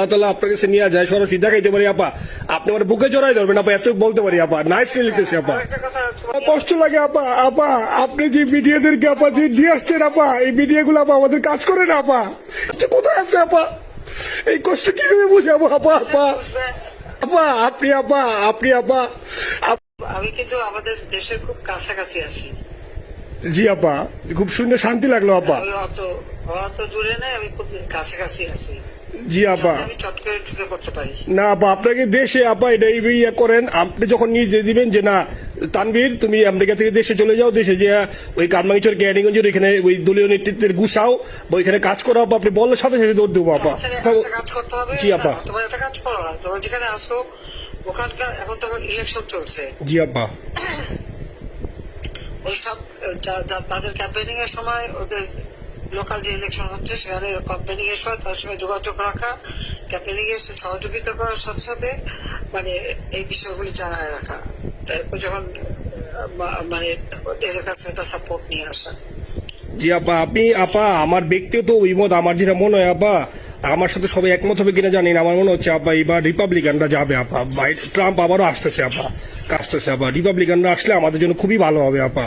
আল্লাহ তালা আপনার কাছে নিয়ে যায় সরাসরি দেখাইতে পারি আপা। আপনি আমার বুকে জড়াই ধরবেন আপা এত বলতে পারি আপা। নাইসলি লিখতেছি আপা। একটা কথা তোমাকে- কষ্ট লাগে আপা আপা আপনি যে মিডিয়াদেরকে আপা যে দিয়ে আসছেন আপা এই মিডিয়াগুলো আপা আমাদের কাজ করে না আপা। আচ্ছা, কোথায় আছে আপা? এই কষ্ট কীভাবে বুঝাবো আপা আপা? আপা আপনি আপা আপনি আপা আমি কিন্তু আমাদের দেশের খুব কাছাকাছি আছি। জি আপা। খুব শুনে শান্তি লাগল আপা। অত দূরে নাই আমি খুব কাছাকাছি আছি। জি আপা না আপা আপনাকে দেশে আপা এটা ইয়ে করেন আপনি যখন নিজে দিবেন যে না তানভীর তুমি আমেরিকা থেকে দেশে চলে যাও দেশে যে ওই কারমাঙ্গিচর ক্যানিগঞ্জের এখানে ওই দলীয় নেতৃত্বের গুছাও বা ওইখানে কাজ করো আপা আপনি বললে সাথে সাথে দৌড় দেবো আপা জি আপা। তোমার একটা কাজ করো যেখানে আসো ওখানকার এখন তো ইলেকশন চলছে। জি আপা ওই সব যা- যা- তাদের ক্যাম্পেনিং এর সময় ওদের লোকাল যে ইলেকশন হচ্ছে, সেখানে ক্যাম্পেনিং এর তার সঙ্গে যোগাযোগ রাখা ক্যাম্পেনিং এর সহযোগিতা করার সাথে সাথে মানে এই বিষয়গুলি জানায় রাখা। তারপর যখন মানে ওদের কাছে একটা সাপোর্ট নিয়ে আসা। জি আপা, আপনি, আপা, আমার ব্যক্তিগত অভিমত, আমার যেটা মনে হয় আপা, আমার সাথে সবাই একমত হবে কিনা জানি না। আমার মনে হচ্ছে আপা, এবার রিপাবলিকানরা যাবে আপা। ট্রাম্প আবারও আসতেছে আপা আসতেছে আপা। রিপাবলিকানরা আসলে আমাদের জন্য খুবই ভালো হবে আপা।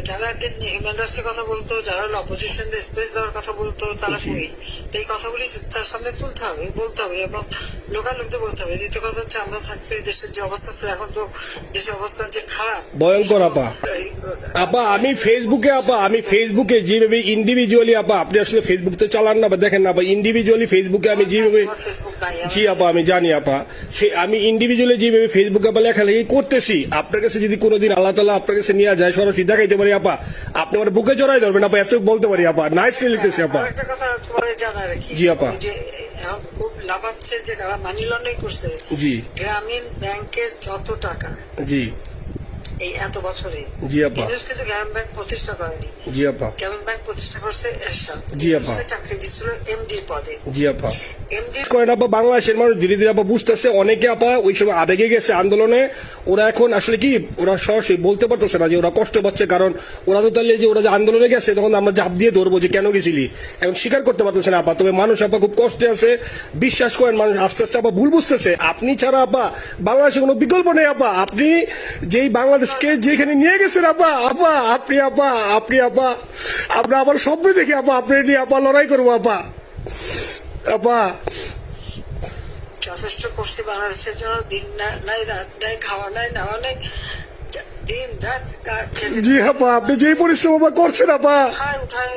যারা একদিন হিউম্যান রাইটসের কথা বলতো যারা অপোজিশন স্পেস দেওয়ার কথা বলতো তারা কই? এই কথাগুলি তার সামনে তুলতে হবে বলতে হবে এবং লোকাল লোকদের বলতে হবে। দ্বিতীয় কথা হচ্ছে আমরা থাকতে দেশের যে অবস্থা ছিল এখন তো দেশের অবস্থা যে খারাপ। ভয়ঙ্কর আপা। আপা আমি ফেসবুকে আপা আমি ফেসবুকে যেভাবে ইন্ডিভিজুয়ালি আপা আপনি আসলে ফেসবুক তো চালান না বা দেখেন না আপা ইন্ডিভিজুয়ালি ফেসবুকে আমি যেভাবে জি আপা আমি জানি আপা। সে- আমি ইন্ডিভিজুয়ালি যেভাবে ফেসবুকে আপা লেখালেখি করতেছি আপনার কাছে যদি কোনোদিন আল্লাহ তালা আপনার কাছে নিয়ে যায় সরাসরি দেখাইতে পারি আপা। আপনি আমার বুকে জড়াই ধরবেন আপা এত বলতে পারি আপা। নাইসলি লিখতেছি আপা। আরেকটা কথা তোমার জানা রাখি জি, আপা। খুব লাভ লাভাচ্ছে যে যারা মানি লন্ডারিং করছে জি। গ্রামীণ ব্যাংকের যত টাকা জি। এই এত বছরে জি আপা। ইউনুস কিন্তু গ্রামীণ ব্যাংক প্রতিষ্ঠা করেনি। জি আপা। গ্রামীণ ব্যাংক প্রতিষ্ঠা করছে এরশাদ। জি, আপা। চাকরি দিচ্ছিল এমডি পদে। জি আপা। এমডি করেন আপা বাংলাদেশের মানুষ ধীরে ধীরে আপা বুঝতেছে অনেকে আপা ওই সময় আবেগে গেছে আন্দোলনে। ওরা এখন আসলে কি ওরা সরাসরি বলতে পারতেছে না যে ওরা কষ্ট পাচ্ছে কারণ ওরা তো তাহলে যে ওরা যে আন্দোলনে গেছে তখন আমরা জাপ দিয়ে ধরবো যে কেন গেছিলি। এখন স্বীকার করতে পারতেছে না আপা তবে মানুষ আপা খুব কষ্টে আছে। বিশ্বাস করেন মানুষ আস্তে আস্তে আপা ভুল বুঝতেছে। আপনি ছাড়া আপা বাংলাদেশে কোনো বিকল্প নেই আপা। আপনি যেই বাংলাদেশকে যেখানে নিয়ে গেছেন আব্বা আব্বা আপনি আব্বা আপনি আব্বা আমরা আবার স্বপ্ন দেখি আব্বা আপনি নিয়ে আব্বা লড়াই করব আব্বা। আব্বা। যথেষ্ট করছি বাংলাদেশের জন্য দিন নাই রাত নাই খাওয়া নাই নেওয়া নাই দিন রাত জি আপা আপনি যেই পরিশ্রম করছেন আপা উঠায়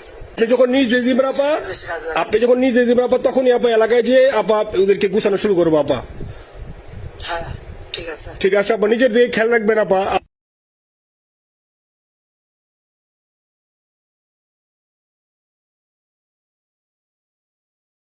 আপনি যখন নিজ দিবেন আপা। আপনি যখন নিজ দিবেন আপা তখনই আপা এলাকায় যে আপা ওদেরকে গুছানো শুরু করব আপা হ্যাঁ ঠিক আছে ঠিক আছে আপা নিজের দিকে খেয়াল রাখবেন আপা